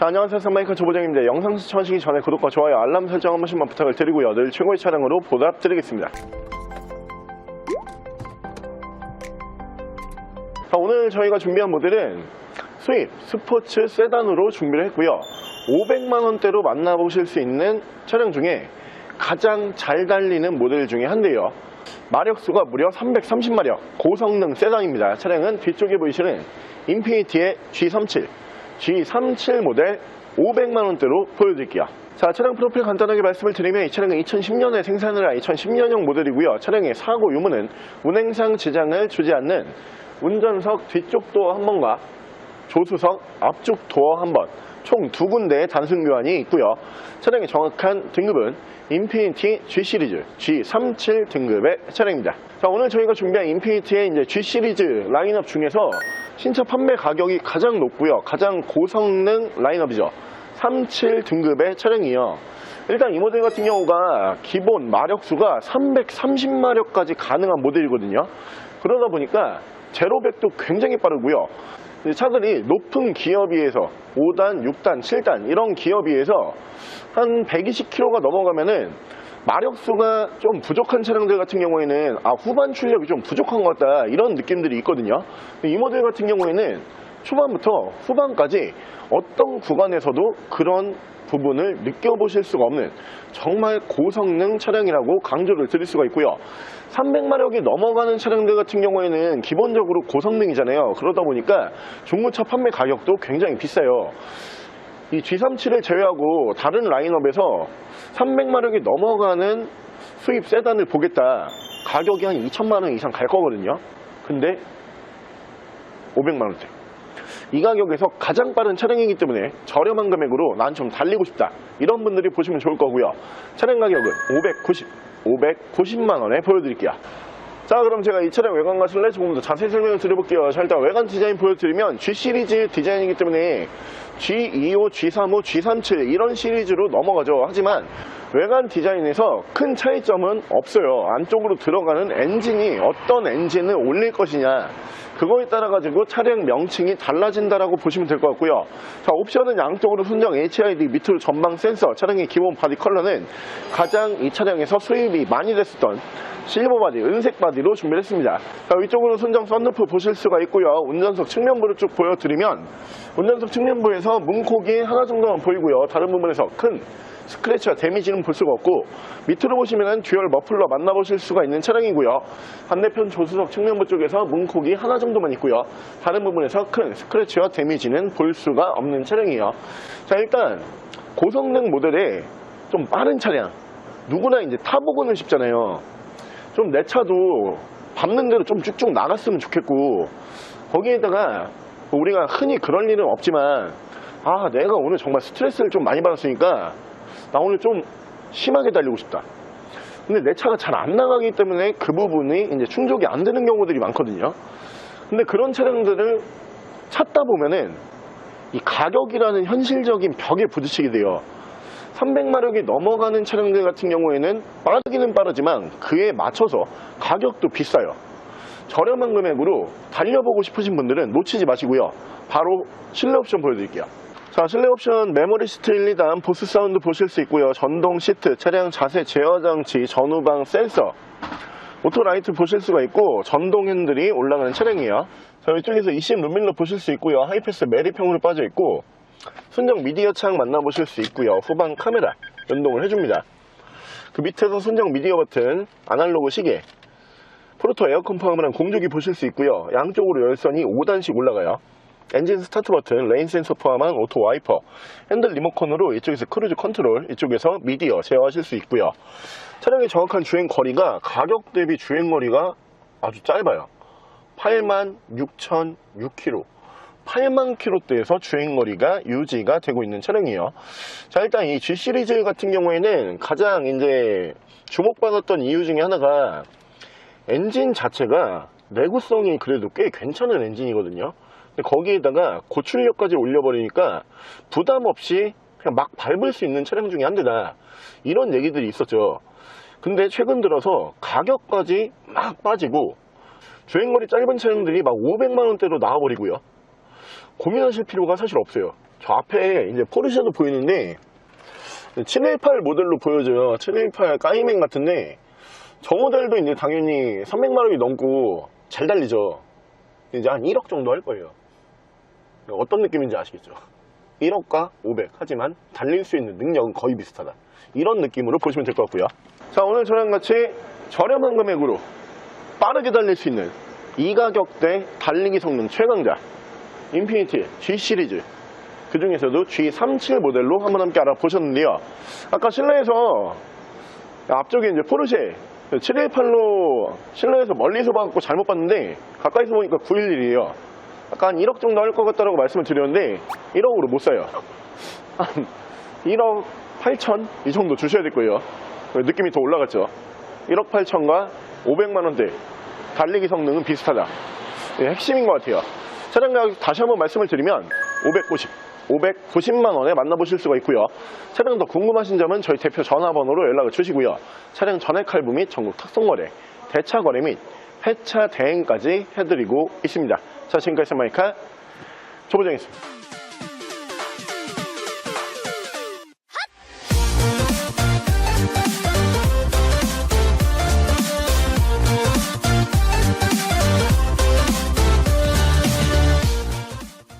자, 안녕하세요. 쌍마이크 조보정입니다. 영상 시청하시기 전에 구독과 좋아요, 알람 설정 한 번씩만 부탁을 드리고요. 늘 최고의 차량으로 보답드리겠습니다. 자, 오늘 저희가 준비한 모델은 수입 스포츠 세단으로 준비를 했고요. 500만 원대로 만나보실 수 있는 차량 중에 가장 잘 달리는 모델 중에 한대요. 마력수가 무려 330마력, 고성능 세단입니다. 차량은 뒤쪽에 보이시는 인피니티의 G37, G37 모델 500만 원대로 보여드릴게요. 자, 차량 프로필 간단하게 말씀을 드리면 이 차량은 2010년에 생산을 한 2010년형 모델이고요. 차량의 사고 유무는 운행상 지장을 주지 않는 운전석 뒤쪽 도어 한 번과 조수석 앞쪽 도어 한 번, 총 두 군데의 단순 교환이 있고요. 차량의 정확한 등급은 인피니티 G 시리즈 G37 등급의 차량입니다. 자, 오늘 저희가 준비한 인피니티의 이제 G 시리즈 라인업 중에서 신차 판매 가격이 가장 높고요. 가장 고성능 라인업이죠. 37 등급의 차량이요. 일단 이 모델 같은 경우가 기본 마력수가 330마력까지 가능한 모델이거든요. 그러다 보니까 제로백도 굉장히 빠르고요. 이 차들이 높은 기어 비해서 5단, 6단, 7단 이런 기어 비해서 한 120km가 넘어가면은 마력수가 좀 부족한 차량들 같은 경우에는 아 후반 출력이 좀 부족한 것 같다 이런 느낌들이 있거든요. 이 모델 같은 경우에는 초반부터 후반까지 어떤 구간에서도 그런 부분을 느껴보실 수가 없는 정말 고성능 차량이라고 강조를 드릴 수가 있고요. 300마력이 넘어가는 차량들 같은 경우에는 기본적으로 고성능이잖아요. 그러다 보니까 중고차 판매 가격도 굉장히 비싸요. 이 G37을 제외하고 다른 라인업에서 300마력이 넘어가는 수입 세단을 보겠다. 가격이 한 2천만 원 이상 갈 거거든요. 근데 500만 원대. 이 가격에서 가장 빠른 차량이기 때문에 저렴한 금액으로 난 좀 달리고 싶다. 이런 분들이 보시면 좋을 거고요. 차량 가격은 590, 590만 원에 보여드릴게요. 자 그럼 제가 이 차량 외관과 실내 조금 더 자세히 설명을 드려볼게요. 자 일단 외관 디자인 보여드리면 G 시리즈 디자인이기 때문에 G25, G35, G37 이런 시리즈로 넘어가죠. 하지만 외관 디자인에서 큰 차이점은 없어요. 안쪽으로 들어가는 엔진이 어떤 엔진을 올릴 것이냐 그거에 따라 가지고 차량 명칭이 달라진다라고 보시면 될 것 같고요. 자 옵션은 양쪽으로 순정 HID 밑으로 전방 센서 차량의 기본 바디 컬러는 가장 이 차량에서 수입이 많이 됐었던 실버 바디, 은색 바디로 준비를 했습니다. 자, 위쪽으로 순정 썬루프 보실 수가 있고요. 운전석 측면부를 쭉 보여드리면 운전석 측면부에서 문콕이 하나 정도만 보이고요. 다른 부분에서 큰 스크래치와 데미지는 볼 수가 없고 밑으로 보시면 듀얼 머플러 만나보실 수가 있는 차량이고요. 반대편 조수석 측면부 쪽에서 문콕이 하나 정도만 있고요. 다른 부분에서 큰 스크래치와 데미지는 볼 수가 없는 차량이에요. 자 일단 고성능 모델의 좀 빠른 차량 누구나 이제 타보고는 싶잖아요. 좀 내 차도 밟는 대로 좀 쭉쭉 나갔으면 좋겠고 거기에다가 우리가 흔히 그럴 일은 없지만 아 내가 오늘 정말 스트레스를 좀 많이 받았으니까 나 오늘 좀 심하게 달리고 싶다 근데 내 차가 잘 안 나가기 때문에 그 부분이 이제 충족이 안 되는 경우들이 많거든요 근데 그런 차량들을 찾다 보면은 이 가격이라는 현실적인 벽에 부딪히게 돼요 300마력이 넘어가는 차량들 같은 경우에는 빠르기는 빠르지만 그에 맞춰서 가격도 비싸요. 저렴한 금액으로 달려보고 싶으신 분들은 놓치지 마시고요. 바로 실내 옵션 보여드릴게요. 자, 실내 옵션 메모리 시트 1, 2단 보스 사운드 보실 수 있고요. 전동 시트, 차량 자세 제어 장치, 전후방 센서, 오토 라이트 보실 수가 있고 전동 핸들이 올라가는 차량이에요. 자, 이쪽에서 20 룸밀러 보실 수 있고요. 하이패스 메리평으로 빠져 있고 순정 미디어 창 만나보실 수 있고요. 후방 카메라 연동을 해줍니다. 그 밑에서 순정 미디어 버튼, 아날로그 시계, 프로토 에어컨 포함한 공조기 보실 수 있고요. 양쪽으로 열선이 5단씩 올라가요. 엔진 스타트 버튼, 레인 센서 포함한 오토 와이퍼, 핸들 리모컨으로 이쪽에서 크루즈 컨트롤, 이쪽에서 미디어 제어하실 수 있고요. 차량의 정확한 주행 거리가 가격 대비 주행 거리가 아주 짧아요. 86,006km. 8만 킬로대에서 주행거리가 유지가 되고 있는 차량이에요. 자, 일단 이 G 시리즈 같은 경우에는 가장 이제 주목받았던 이유 중에 하나가 엔진 자체가 내구성이 그래도 꽤 괜찮은 엔진이거든요. 거기에다가 고출력까지 올려버리니까 부담 없이 그냥 막 밟을 수 있는 차량 중에 한 대다. 이런 얘기들이 있었죠. 근데 최근 들어서 가격까지 막 빠지고 주행거리 짧은 차량들이 막 500만원대로 나와버리고요. 고민하실 필요가 사실 없어요. 저 앞에 이제 포르쉐도 보이는데 718 모델로 보여져요. 718 까이맨 같은데 저 모델도 이제 당연히 300만 원이 넘고 잘 달리죠. 이제 한 1억 정도 할 거예요. 어떤 느낌인지 아시겠죠? 1억과 500 하지만 달릴 수 있는 능력은 거의 비슷하다. 이런 느낌으로 보시면 될 것 같고요. 자 오늘 저랑 같이 저렴한 금액으로 빠르게 달릴 수 있는 이 가격대 달리기 성능 최강자 인피니티 G 시리즈 그 중에서도 G37 모델로 한번 함께 알아보셨는데요. 아까 실내에서 앞쪽에 이제 포르쉐 718로 실내에서 멀리서 봐갖고 잘못 봤는데 가까이서 보니까 911이에요. 한 1억 정도 할 것 같다고 말씀을 드렸는데 1억으로 못 사요. 한 1억 8천 이 정도 주셔야 될 거예요. 느낌이 더 올라갔죠. 1억 8천과 500만 원대 달리기 성능은 비슷하다. 예, 핵심인 것 같아요. 차량 가격 다시 한번 말씀을 드리면 590, 590만 원에 만나보실 수가 있고요. 차량 더 궁금하신 점은 저희 대표 전화번호로 연락을 주시고요. 차량 전액 할부 및 전국 특송거래, 대차 거래 및 폐차 대행까지 해드리고 있습니다. 자, 지금까지 마이카 조보정이었습니다.